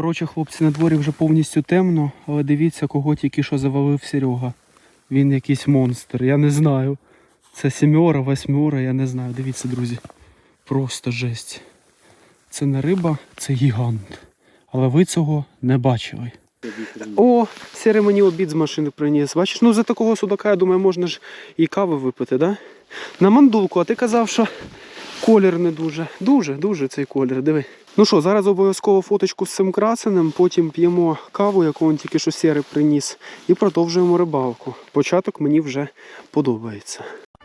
Коротше, хлопці, на дворі вже повністю темно, але дивіться, кого тільки що завалив Серега. Він якийсь монстр, я не знаю. Це сімьора, восьмьора, я не знаю. Дивіться, друзі. Просто жесть. Це не риба, це гігант. Але ви цього не бачили. О, Сірий мені обід з машини приніс. Бачиш, ну за такого судака, я думаю, можна ж і кави випити, да? На мандулку, а ти казав, що колір не дуже. Дуже, дуже цей колір, диви. Ну що, зараз обов'язково фоточку з цим красеним, потім п'ємо каву, яку він тільки що сірий приніс, і продовжуємо рибалку. Початок мені вже подобається.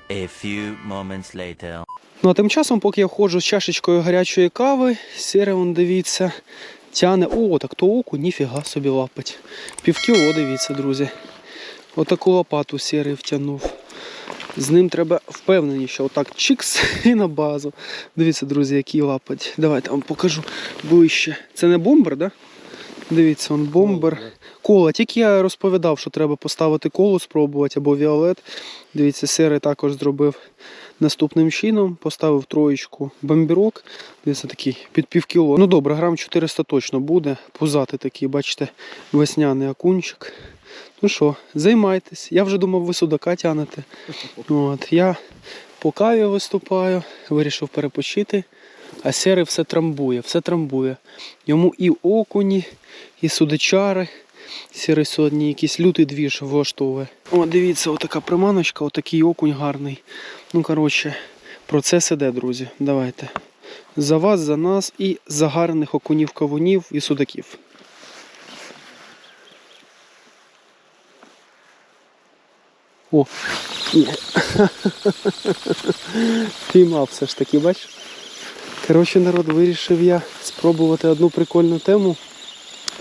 A few moments later. Ну а тим часом, поки я ходжу з чашечкою гарячої кави, сіре, он дивіться, тяне. О, так то оку, ніфіга собі лапать. Півкіло, дивіться, друзі. Отаку лопату сірий втягнув. З ним треба впевнені, що отак чикс і на базу. Дивіться, друзі, який лапать. Давайте вам покажу ближче. Це не бомбер, да? Дивіться, он бомбер. Кола. Тільки я розповідав, що треба поставити колу, спробувати або віолет. Дивіться, сирий також зробив наступним чином. Поставив троєчку бомбірок. Дивіться, такий під півкіло. Ну добре, грам 400 точно буде. Пузатий такий, бачите, весняний окунчик. Ну що, займайтесь. Я вже думав, ви судака тянете. От, я по каві виступаю, вирішив перепочити. А сірий все трамбує, все трамбує. Йому і окуні, і судичари. Сірий сьогодні якийсь лютий двіж влаштовує. О, дивіться, отака приманочка, отакий окунь гарний. Ну, коротше, процес іде, друзі. Давайте. За вас, за нас і за гарних окунів, кавунів і судаків. О, ні. Піймав все ж таки, бачиш? Коротше, народ, вирішив я спробувати одну прикольну тему.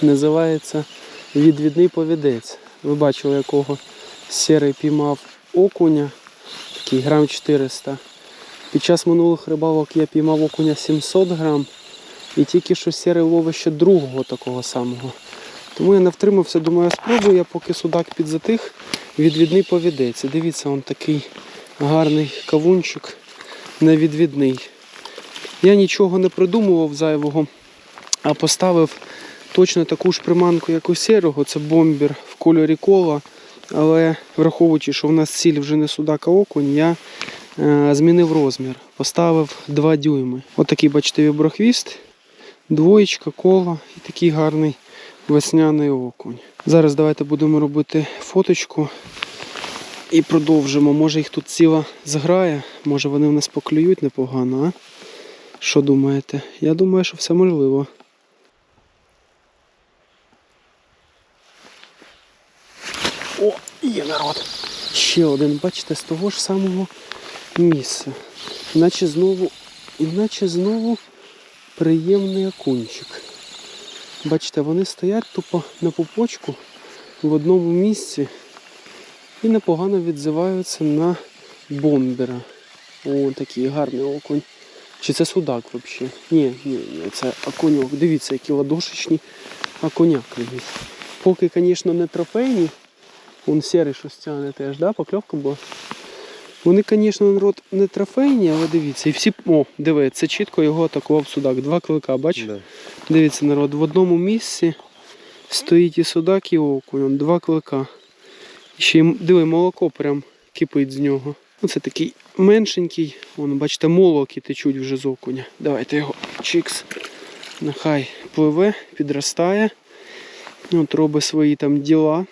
Називається відвідний повідець. Ви бачили, якого сірий піймав окуня, такий грам 400. Під час минулих рибалок я піймав окуня 700 грам. І тільки що сірий ловить ще другого такого самого. Тому я не втримався, думаю, спробую, я поки судак підзатих, відвідний повідець. Дивіться, он такий гарний кавунчик, невідвідний. Я нічого не придумував зайвого, а поставив точно таку ж приманку, як у сірого. Це бомбір в кольорі кола. Але враховуючи, що в нас ціль вже не судак, а окунь, я е, змінив розмір. Поставив 2 дюйми. Отакий, бачите, віброхвіст, двоєчка, кола і такий гарний весняний окунь. Зараз давайте будемо робити фоточку і продовжимо. Може їх тут ціла зграє, може вони в нас поклюють непогано, а? Що думаєте? Я думаю, що все можливо. О, є народ. Ще один, бачите, з того ж самого місця. Іначе знову, іначе знову приємний окунчик. Бачите, вони стоять тупо на пупочку в одному місці і непогано відзиваються на бомбера. О, такий гарний окунь. Чи це судак взагалі? Ні, ні, ні, це окуньок. Дивіться, які ладошечні окуняки. Поки, звісно, не трофейні. Вон сірий щось тягне теж, да? Покльовка була. Вони, звісно, народ не трофейні, але дивіться. І всі. О, диви, це чітко його атакував судак. Два клика, бачиш? Дивіться, народ, в одному місці стоїть і судак, і окунь. Два клика. І ще й, диви, молоко прям кипить з нього. Оце такий меншенький. Вон, бачите, молоки течуть вже з окуня. Давайте його чикс. Нехай пливе, підростає. От робить свої там діла.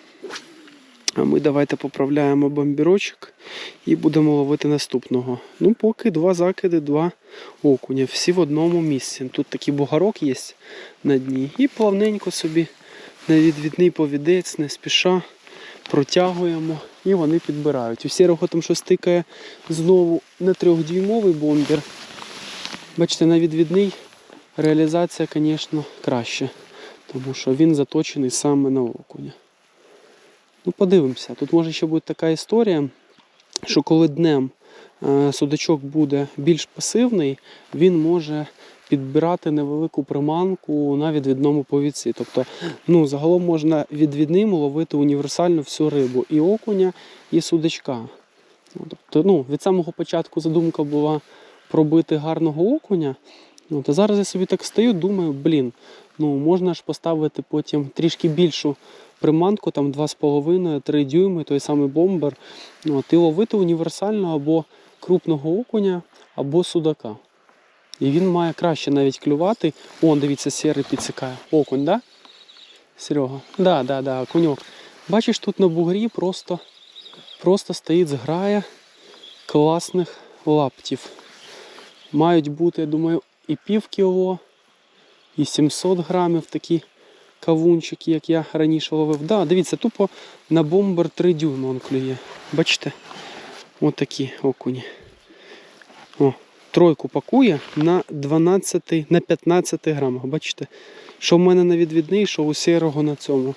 А ми давайте поправляємо бомбірочок і будемо ловити наступного. Ну, поки два закиди, два окуня. Всі в одному місці. Тут такий бугарок є на дні. І плавненько собі на відвідний повідець, не спіша протягуємо і вони підбирають. У сірого там щось тикає знову не трьохдюймовий бомбір. Бачите, на відвідний реалізація, звісно, краще, тому що він заточений саме на окуня. Ну, подивимося. Тут може ще бути така історія, що коли днем е, судачок буде більш пасивний, він може підбирати невелику приманку на відвідному повідці. Тобто, ну, загалом можна відвідним ловити універсально всю рибу і окуня, і судачка. Ну, Тобто, ну, від самого початку задумка була пробити гарного окуня. От, а зараз я собі так стою, думаю, блін, Ну, можна ж поставити потім трішки більшу приманку, там 2,5-3 дюйми, той самий бомбер. Ну, от, і ловити універсально або крупного окуня, або судака. І він має краще навіть клювати. О, дивіться, сірий підсікає. Окунь, да? Серега? Да, да, да, окуньок. Бачиш, тут на бугрі просто, просто стоїть зграя класних лаптів. Мають бути, я думаю, і пів кіло, і 700 грамів такі кавунчики, як я раніше ловив. Да, дивіться, тупо на бомбер 3 дюйма он клює. Бачите? Ось такі окуні. О, тройку пакує на 12, на 15 грамах. Бачите? Що в мене на відвідний, що у сірого на цьому,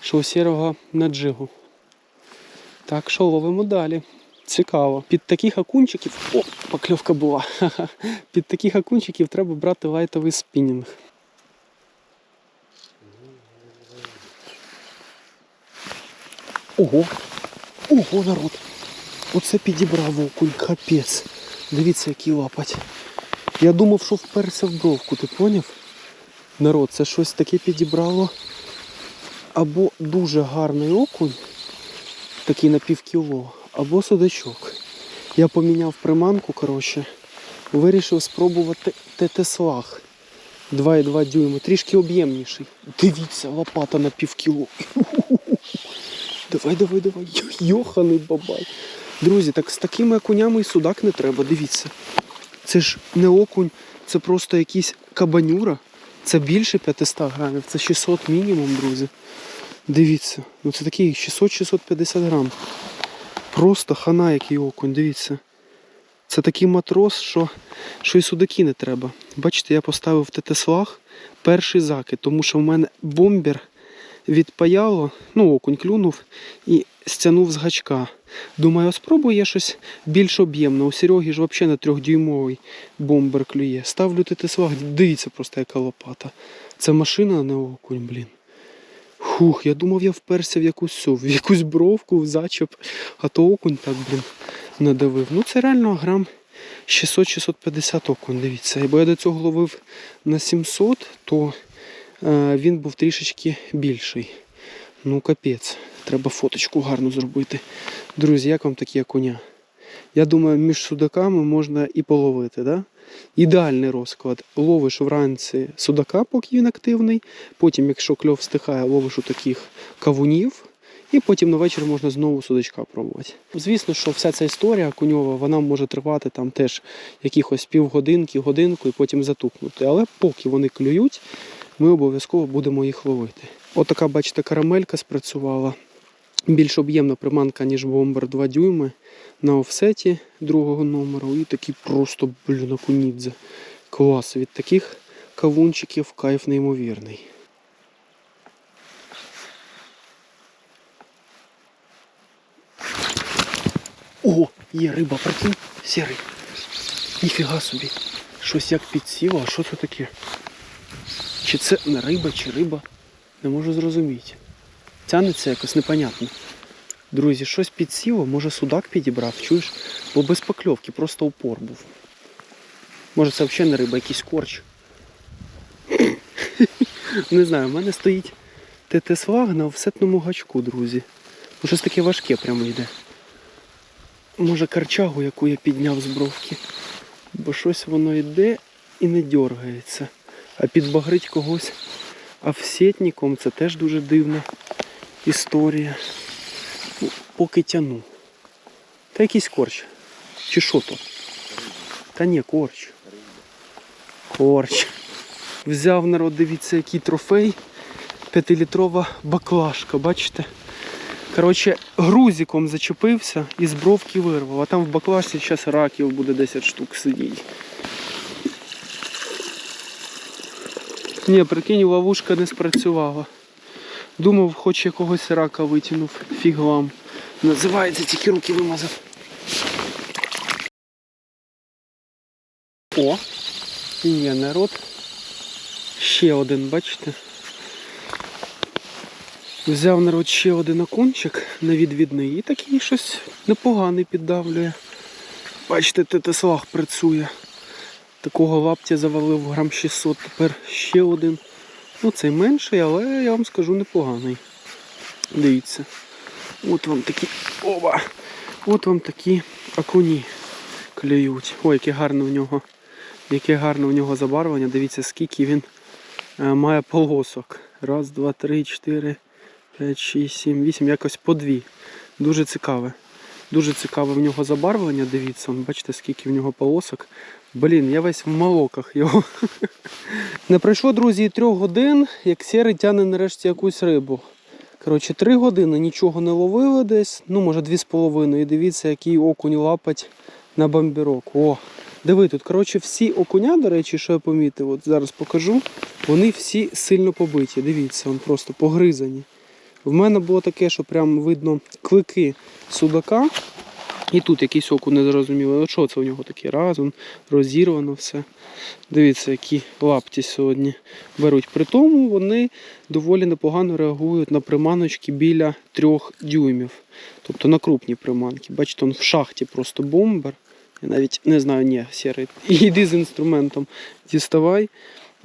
що у сірого на джигу. Так що ловимо далі. Цікаво. Під таких окунчиків. О, покльовка була. Під таких окунчиків треба брати лайтовий спінінг. Ого! Ого, народ! Оце підібрав окунь, капець. Дивіться, який лапать. Я думав, що вперся в бровку, ти поняв? Народ, це щось таке підібрало. Або дуже гарний окунь, такий на півкіло, або судачок. Я поміняв приманку, коротше, вирішив спробувати ТТ-слаг. 2,2 дюйми, трішки об'ємніший. Дивіться, лопата на півкіло. Давай, давай, давай. Йо- Йоханий бабай. Друзі, так з такими окунями і судак не треба, дивіться. Це ж не окунь, це просто якийсь кабанюра. Це більше 500 грамів, це 600 мінімум, друзі. Дивіться, ну це такий 600-650 грам. Просто хана який окунь, дивіться. Це такий матрос, що, що і судаки не треба. Бачите, я поставив ТТ-слаг перший закид, тому що в мене бомбер відпаяло, ну окунь клюнув і стягнув з гачка. Думаю, спробую я щось більш об'ємне. У Сереги ж взагалі на трьохдюймовий бомбер клює. Ставлю ТТ-слаг, дивіться просто яка лопата. Це машина, не окунь, блін. Хух, я думав, я вперся в якусь в якусь бровку, в зачеп, а то окунь так, блін, надавив. Ну це реально грам 600-650 окунь, дивіться. Бо я до цього ловив на 700, то він був трішечки більший. Ну, капець, треба фоточку гарну зробити. Друзі, як вам такі коня? Я думаю, між судаками можна і половити, да? Ідеальний розклад. Ловиш вранці судака, поки він активний. Потім, якщо кльов стихає, ловиш у таких кавунів. І потім на вечір можна знову судачка пробувати. Звісно, що вся ця історія куньова, вона може тривати там теж якихось півгодинки, годинку і потім затухнути. Але поки вони клюють, ми обов'язково будемо їх ловити. Отака, бачите, карамелька спрацювала. Більш об'ємна приманка, ніж бомбер 2 дюйми на офсеті другого номеру. І такий просто, блін, окунідзе. Клас. Від таких кавунчиків кайф неймовірний. О, є риба, прикинь, сірий. Ніфіга собі. Щось як підсіло, а що це таке? Чи це не риба, чи риба? Не можу зрозуміти. Тянеться якось непонятно. Друзі, щось підсіло, може судак підібрав, чуєш? Бо без покльовки, просто упор був. Може це взагалі не риба, якийсь корч. Не знаю, в мене стоїть ТТ-слаг на офсетному гачку, друзі. Щось таке важке прямо йде. Може карчагу, яку я підняв з бровки. Бо щось воно йде і не дергається. А підбагрить когось офсетником це теж дуже дивна історія. Ну, поки тяну. Та якийсь корч. Чи що то? Та ні, корч. Корч. Взяв народ, дивіться, який трофей. П'ятилітрова баклажка, бачите? Коротше, грузиком зачепився і з бровки вирвав. А там в баклажці зараз раків буде 10 штук сидіти. Ні, прикинь, ловушка не спрацювала. Думав, хоч якогось рака витягнув. Фіг вам. Називається, тільки руки вимазав. О! Є народ. Ще один, бачите? Взяв народ ще один окунчик на відвідний і такий щось непоганий піддавлює. Бачите, ТТ-слаг працює. Такого лаптя завалив грам 600, тепер ще один Ну, цей менший, але я вам скажу непоганий. Дивіться. От вам такі. Оба! От вам такі окуні клюють. Ой, яке гарне в нього. Яке гарне в нього забарвлення. Дивіться, скільки він е, має полосок. Раз, два, три, чотири, п'ять, шість, сім, вісім. Якось по дві. Дуже цікаве. Дуже цікаве в нього забарвлення. Дивіться, бачите, скільки в нього полосок. Блін, я весь в молоках його. Не пройшло, друзі, трьох годин, як сірий тягне нарешті якусь рибу. Коротше, три години нічого не ловили десь, ну може дві з половиною. І дивіться, який окунь лапать на бамбірок. О, диви, тут коротше, всі окуня, до речі, що я помітив, от зараз покажу, вони всі сильно побиті. Дивіться, вони просто погризані. В мене було таке, що прям видно клики судака. І тут якийсь окунь не зрозуміло. От що це у нього таке? Разом розірвано все. Дивіться, які лапті сьогодні беруть. При тому вони доволі непогано реагують на приманочки біля трьох дюймів. Тобто на крупні приманки. Бачите, он в шахті просто бомбер. Я навіть не знаю, ні, сірий. Іди з інструментом, діставай.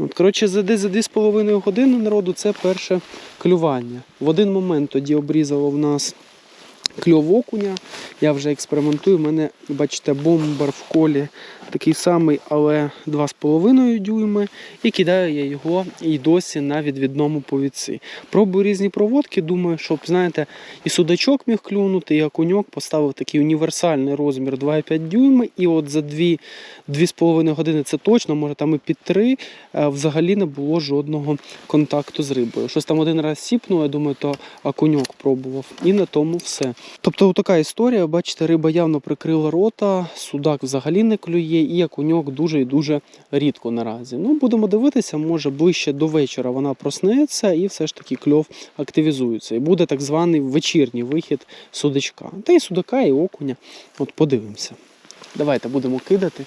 От, коротше, за десь за 2,5 години народу це перше клювання. В один момент тоді обрізало в нас кльов окуня. Я вже експериментую. У мене, бачите, бомбар в колі такий самий, але 2,5 дюйми. І кидаю я його і досі на відвідному повідці. Пробую різні проводки, думаю, щоб, знаєте, і судачок міг клюнути, і окуньок поставив такий універсальний розмір 2,5 дюйми. І от за 2, 2,5 години це точно, може там і під 3, е, взагалі не було жодного контакту з рибою. Щось там один раз сіпнуло, я думаю, то окуньок пробував. І на тому все. Тобто така історія, бачите, риба явно прикрила рота, судак взагалі не клює, і окуньок дуже і дуже рідко наразі. Ну, будемо дивитися, може ближче до вечора вона проснеться і все ж таки кльов активізується. І буде так званий вечірній вихід судачка. Та і судака, і окуня. От подивимося. Давайте будемо кидати.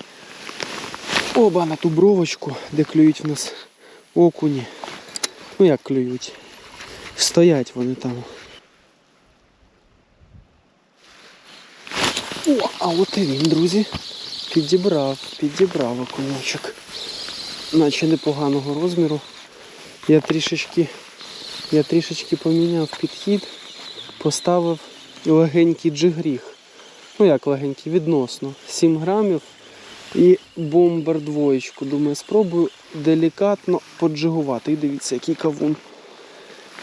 Оба на ту бровочку, де клюють в нас окуні. Ну як клюють? Стоять вони там. О, а от і він, друзі. Підібрав, підібрав окуночок. Наче непоганого розміру. Я трішечки, я трішечки поміняв підхід, поставив легенький джигріг. Ну як легенький, відносно. 7 грамів і бомбер двоєчку. Думаю, спробую делікатно поджигувати. І дивіться, який кавун.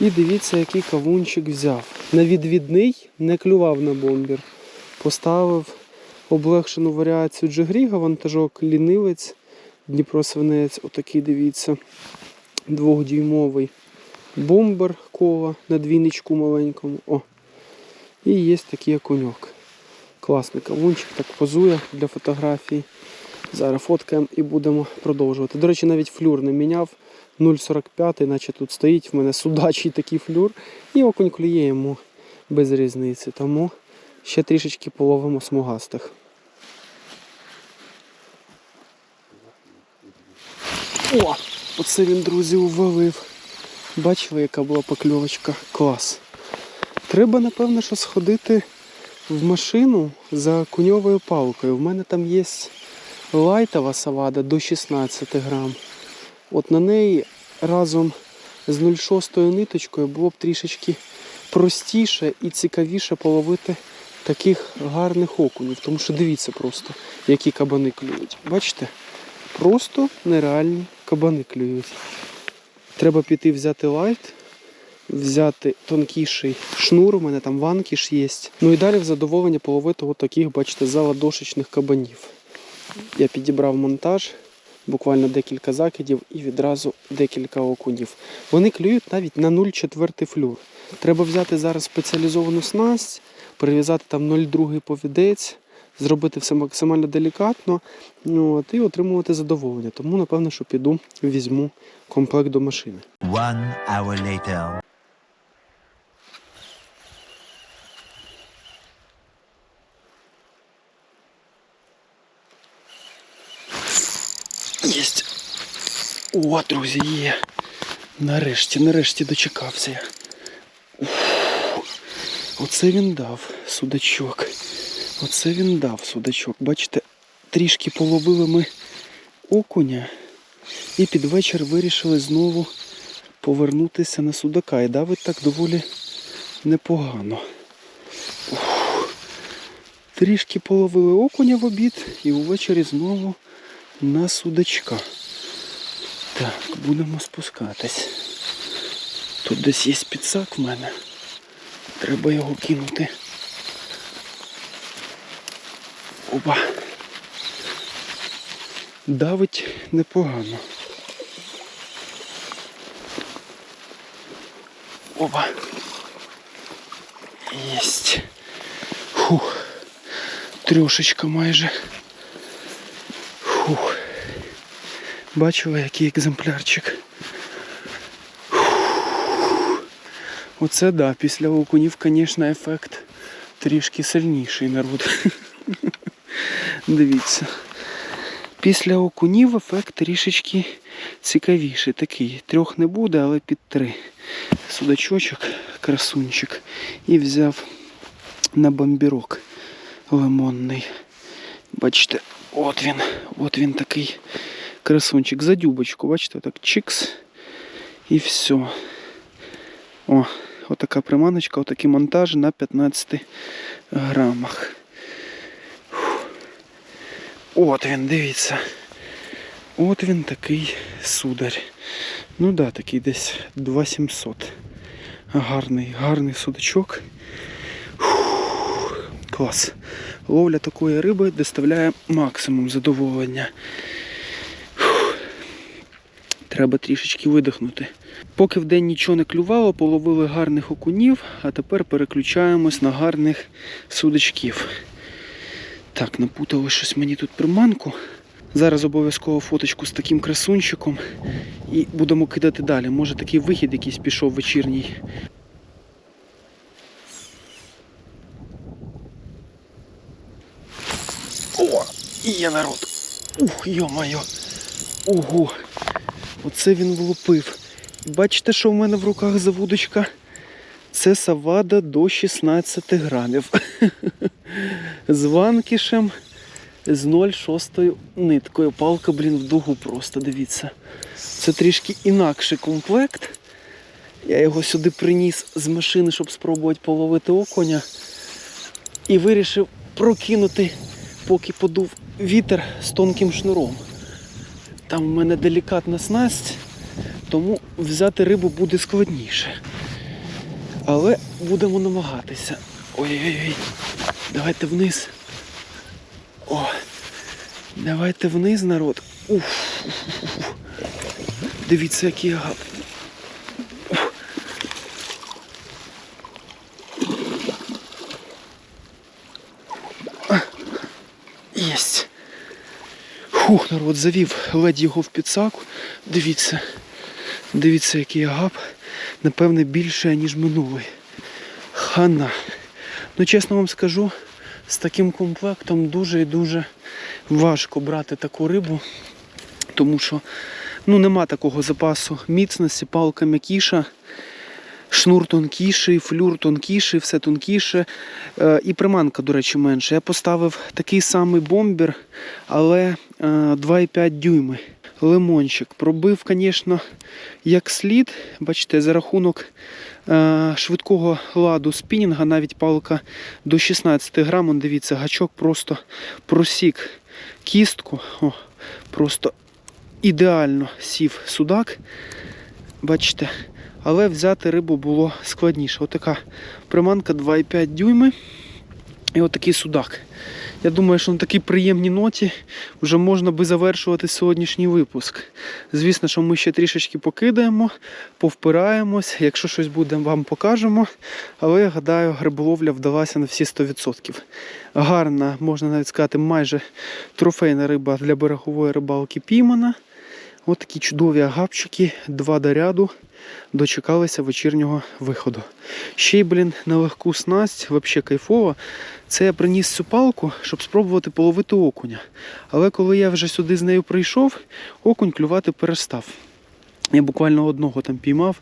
І дивіться, який кавунчик взяв. На відвідний не клював на бомбір. Поставив облегшену варіацію джигріга, вантажок лінивець, Дніпро свинець, отакий, дивіться, двохдюймовий бомбер кола на двійничку маленькому. О. І є такий окуньок. Класний кавунчик, так позує для фотографій. Зараз фоткаємо і будемо продовжувати. До речі, навіть флюр не міняв. 0,45, наче тут стоїть в мене судачий такий флюр. І окунь клює йому без різниці. Тому ще трішечки половимо смугастих. О! Оце він, друзі, увалив. Бачили, яка була покльовочка? Клас. Треба, напевно, що сходити в машину за куньовою палкою. В мене там є лайтова савада до 16 грам. От на неї разом з 0,6 ниточкою було б трішечки простіше і цікавіше половити таких гарних окунів. Тому що дивіться просто, які кабани клюють. Бачите? Просто нереальні кабани клюють. Треба піти взяти лайт, взяти тонкіший шнур, у мене там ванкіш є. Ну і далі в задоволення половити от таких, бачите, заладошечних кабанів. Я підібрав монтаж, буквально декілька закидів і відразу декілька окунів. Вони клюють навіть на 0,4 флюр. Треба взяти зараз спеціалізовану снасть, перев'язати там 0,2 повідець, зробити все максимально делікатно ну, от, і отримувати задоволення. Тому, напевно, що піду візьму комплект до машини. One hour later. Єсть. О, друзі, є. Нарешті, нарешті дочекався я. Оце він дав судачок. Оце він дав судачок. Бачите, трішки половили ми окуня і під вечір вирішили знову повернутися на судака. І давить так доволі непогано. Ух. Трішки половили окуня в обід і увечері знову на судачка. Так, будемо спускатись. Тут десь є підсак в мене. Треба його кинути. Опа. Давить непогано. Опа. Єсть. Фух. Трьошечка майже. Фух. Бачила, який екземплярчик. Оце да, після окунів, звісно, ефект трішки сильніший народ. Дивіться. Після окунів ефект трішечки цікавіший. Такий. Трьох не буде, але під три. Судачочок, красунчик. І взяв на бомбірок лимонний. Бачите, от він, от він такий красунчик. За дюбочку, бачите, так чикс. І все. О, отака приманочка, отакий монтаж на 15 грамах. От він, дивіться. От він такий сударь. Ну да, такий десь 2700. Гарний, гарний судачок. Фух, клас. Ловля такої риби доставляє максимум задоволення. Фух. Треба трішечки видихнути. Поки в день нічого не клювало, половили гарних окунів, а тепер переключаємось на гарних судачків. Так, напутали щось мені тут приманку. Зараз обов'язково фоточку з таким красунчиком і будемо кидати далі. Може такий вихід якийсь пішов вечірній. О! Є народ! Ух, йо-моє! Ого! Оце він влупив. Бачите, що в мене в руках за вудочка? Це савада до 16 грамів. З ванкішем з 0,6 ниткою. Палка, блін, в дугу просто, дивіться. Це трішки інакший комплект. Я його сюди приніс з машини, щоб спробувати половити окуня. І вирішив прокинути, поки подув вітер з тонким шнуром. Там в мене делікатна снасть, тому взяти рибу буде складніше. Але будемо намагатися. Ой-ой-ой. Давайте вниз. О, давайте вниз, народ. Уф. Дивіться, який. Уф. Єсть. Фух, народ завів ледь його в підсаку. Дивіться. Дивіться, який агап. Напевне, більше, ніж минулий. Хана. Ну, чесно вам скажу, з таким комплектом дуже і дуже важко брати таку рибу, тому що ну, нема такого запасу міцності, палка м'якіша, шнур тонкіший, флюр тонкіший, все тонкіше. Е, і приманка, до речі, менше. Я поставив такий самий бомбер, але е, 2,5 дюйми. Лимончик. Пробив, звісно, як слід. Бачите, за рахунок е, швидкого ладу спінінга, навіть палка до 16 грам. Дивіться, гачок просто просік кістку. О, просто ідеально сів судак. Бачите, але взяти рибу було складніше. Отака приманка 2,5 дюйми. І отакий судак. Я думаю, що на такій приємній ноті вже можна би завершувати сьогоднішній випуск. Звісно, що ми ще трішечки покидаємо, повпираємось. Якщо щось буде, вам покажемо. Але я гадаю, риболовля вдалася на всі 100%. Гарна, можна навіть сказати, майже трофейна риба для берегової рибалки піймана. Ось такі чудові агапчики, два до ряду. Дочекалися вечірнього виходу. Ще й, блін, на легку снасть, взагалі кайфово. Це я приніс цю палку, щоб спробувати половити окуня. Але коли я вже сюди з нею прийшов, окунь клювати перестав. Я буквально одного там піймав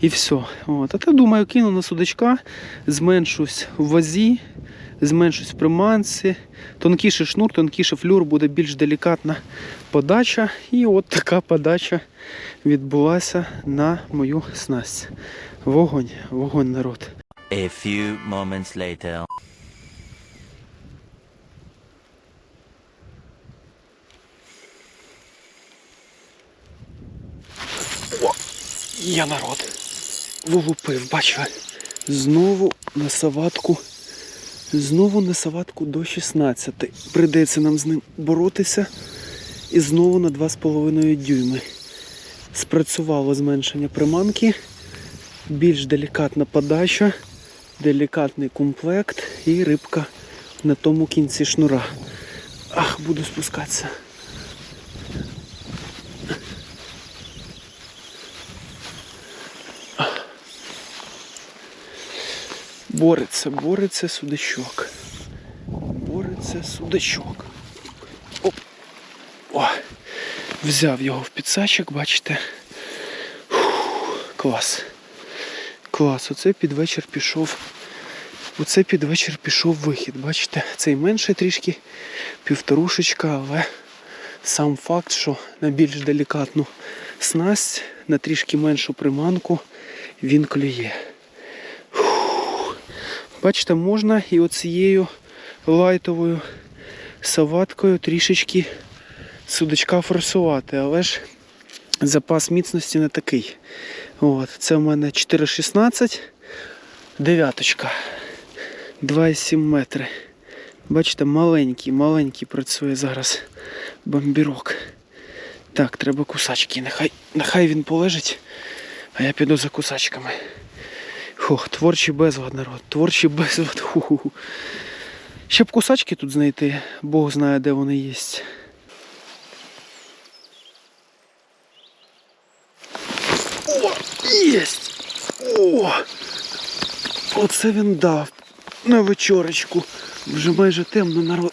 і все. От. А то думаю, кину на судачка, зменшусь в вазі, зменшусь в приманці. Тонкіший шнур, тонкіший флюр, буде більш делікатна подача. І от така подача відбулася на мою снасть. Вогонь, вогонь народ. A few moments later. Є народ. Вилупив, бачу. Знову на саватку. Знову на саватку до 16. Прийдеться нам з ним боротися. І знову на 2,5 дюйми. Спрацювало зменшення приманки. Більш делікатна подача, делікатний комплект і рибка на тому кінці шнура. Ах, буду спускатися. Бореться, бореться судачок. Бореться судачок. Оп. О, взяв його в підсачок, бачите. Фух, клас. Клас. Оце під вечір пішов. Оце під вечір пішов вихід. Бачите, цей менше трішки, півторушечка, але сам факт, що на більш делікатну снасть, на трішки меншу приманку він клює. Бачите, можна і оцією лайтовою саваткою трішечки судочка форсувати, але ж запас міцності не такий. От, це в мене 4,16, дев'яточка, 2,7 метри. Бачите, маленький, маленький працює зараз бомбірок. Так, треба кусачки. Нехай, нехай він полежить, а я піду за кусачками. Фух, творчий безлад, народ. Творчий безлад. Ху-ху-ху. Ще б кусачки тут знайти, Бог знає, де вони є. О, єсть! О! Оце він дав на вечорочку. Вже майже темно народ.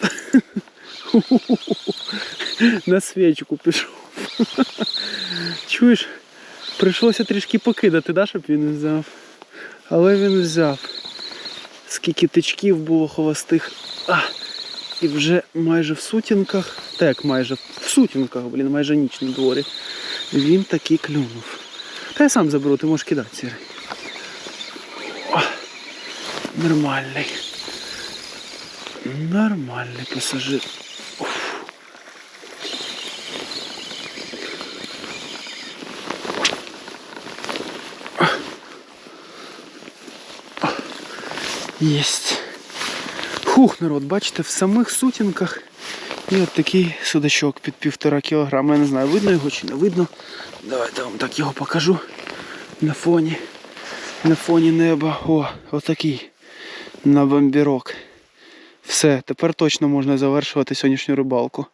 На свічку пішов. Чуєш? Прийшлося трішки покидати, да, щоб він взяв. Але він взяв. Скільки тичків було холостих. А, і вже майже в сутінках, так майже в сутінках, блін, майже ніч на дворі. Він таки клюнув. Та я сам заберу, ти можеш кидати сірий. Нормальний. Нормальний пасажир. Єсть. Хух, народ, бачите, в самих сутінках і от такий судачок під півтора кілограма. Я не знаю, видно його чи не видно. Давайте вам так його покажу на фоні. На фоні неба. О, отакий. На бомбірок. Все, тепер точно можна завершувати сьогоднішню рибалку.